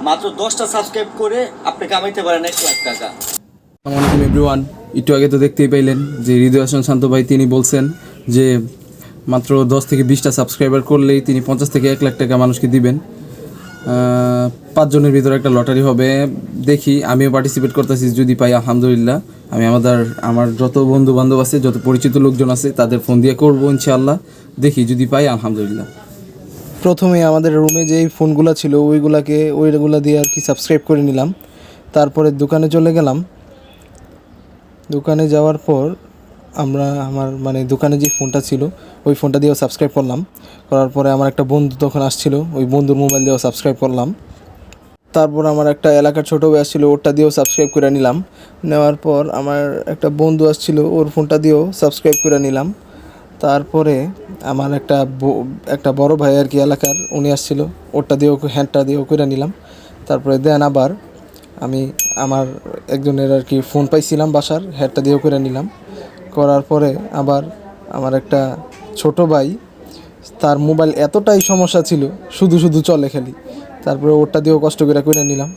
মাত্র সাবস্ক্রাইব করে আপনি কামাইতে পারেন লাখ টাকা। এভরিওয়ান একটু আগে তো দেখতেই পাইলেন যে হৃদয় হাসান শান্ত ভাই, তিনি বলছেন যে মাত্র দশ থেকে বিশটা সাবস্ক্রাইবার করলেই তিনি পঞ্চাশ থেকে এক লাখ টাকা মানুষকে দিবেন। পাঁচজনের ভিতরে একটা লটারি হবে। দেখি, আমিও পার্টিসিপেট করতেছি, যদি পাই, আলহামদুলিল্লাহ। আমি আমাদের, আমার যত বন্ধু বান্ধব আছে, যত পরিচিত লোকজন আছে, তাদের ফোন দিয়ে করব, ইনশাআল্লাহ। দেখি, যদি পাই, আলহামদুলিল্লাহ। প্রথমে আমাদের রুমে যেই ফোনগুলো ছিল, ওইগুলাকে, ওইগুলো দিয়ে আর কি সাবস্ক্রাইব করে নিলাম। তারপরে দোকানে চলে গেলাম। দোকানে যাওয়ার পর আমরা আমার মানে দোকানে যে ফোনটা ছিল, ওই ফোনটা দিয়েও সাবস্ক্রাইব করলাম। করার পরে আমার একটা বন্ধু তখন আসছিল, ওই বন্ধুর মোবাইল দিয়েও সাবস্ক্রাইব করলাম। তারপর আমার একটা এলাকার ছোটো ভাই আসছিল, ওরটা দিয়েও সাবস্ক্রাইব করে নিলাম। নেওয়ার পর আমার একটা বন্ধু আসছিল, ওর ফোনটা দিয়েও সাবস্ক্রাইব করে নিলাম। তারপরে আমার একটা একটা বড় ভাই আর কি এলাকার, উনি আসছিল, ওরটা দিয়েও হ্যান্ডটা দিয়েও করে নিলাম। তারপরে দেন আবার আমি আমার একজনের আর কি ফোন পাইছিলাম বাসার হ্যাডটা দিয়েও করে নিলাম। করার পরে আবার আমার একটা ছোট ভাই, তার মোবাইল এতটাই সমস্যা ছিল, শুধু শুধু চলে খালি। তারপরে ওরটা দিয়েও কষ্ট করে করে নিলাম।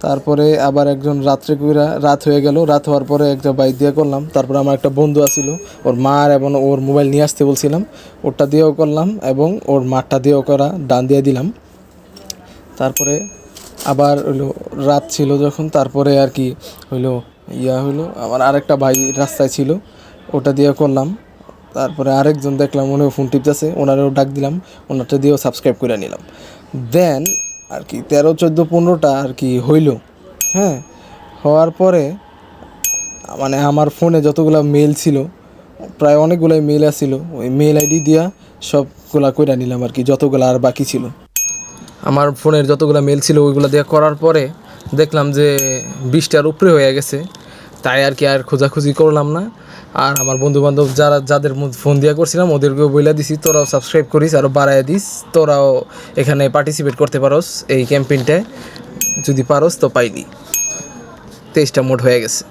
তারপরে আবার একজন রাত্রে কইরা রাত হয়ে গেল। রাত হওয়ার পরে একটা বাইক দিয়ে করলাম। তারপরে আমার একটা বন্ধু আসিল। ওর মার এবং ওর মোবাইল নিয়ে আসতে বলছিলাম। ওরটা দিয়েও করলাম এবং ওর মারটা দিয়েও করা ডান দিয়ে দিলাম। তারপরে আবার হইল রাত ছিল যখন, তারপরে আর কি হইল ইয়া হইল। আমার আরেকটা ভাই রাস্তায় ছিল, ওটা দিয়ে করলাম। তারপরে আরেকজন দেখলাম, উনিও ফোন টিপতেছে, ওনারেও ডাক দিলাম, ওনারটা দিয়েও সাবস্ক্রাইব করে নিলাম। দেন আর কি, তেরো, চোদ্দ, পনেরোটা আর কি হইল। হ্যাঁ হওয়ার পরে মানে আমার ফোনে যতগুলো মেল ছিল, প্রায় অনেকগুলাই মেল আসছিল ওই মেল আইডি দিয়া সবগুলা কইরা নিলাম আর কি, যতগুলো আর বাকি ছিল। আমার ফোনের যতগুলো মেল ছিল, ওইগুলো দিয়ে করার পরে দেখলাম যে, বিশটার উপরে হয়ে গেছে। তাই আর কি আর খোঁজাখুঁজি করলাম না। আর আমার বন্ধু বান্ধব যারা যাদের ফোন দিয়া করছিলাম, ওদেরকেও বইলা দিছি, তোরাও সাবস্ক্রাইব করিস আরও বাড়ায় দিস, তোরাও এখানে পার্টিসিপেট করতে পারোস এই ক্যাম্পেইনটায় যদি পারোস তো পাইলি তেইশটা মোট হয়ে গেছে।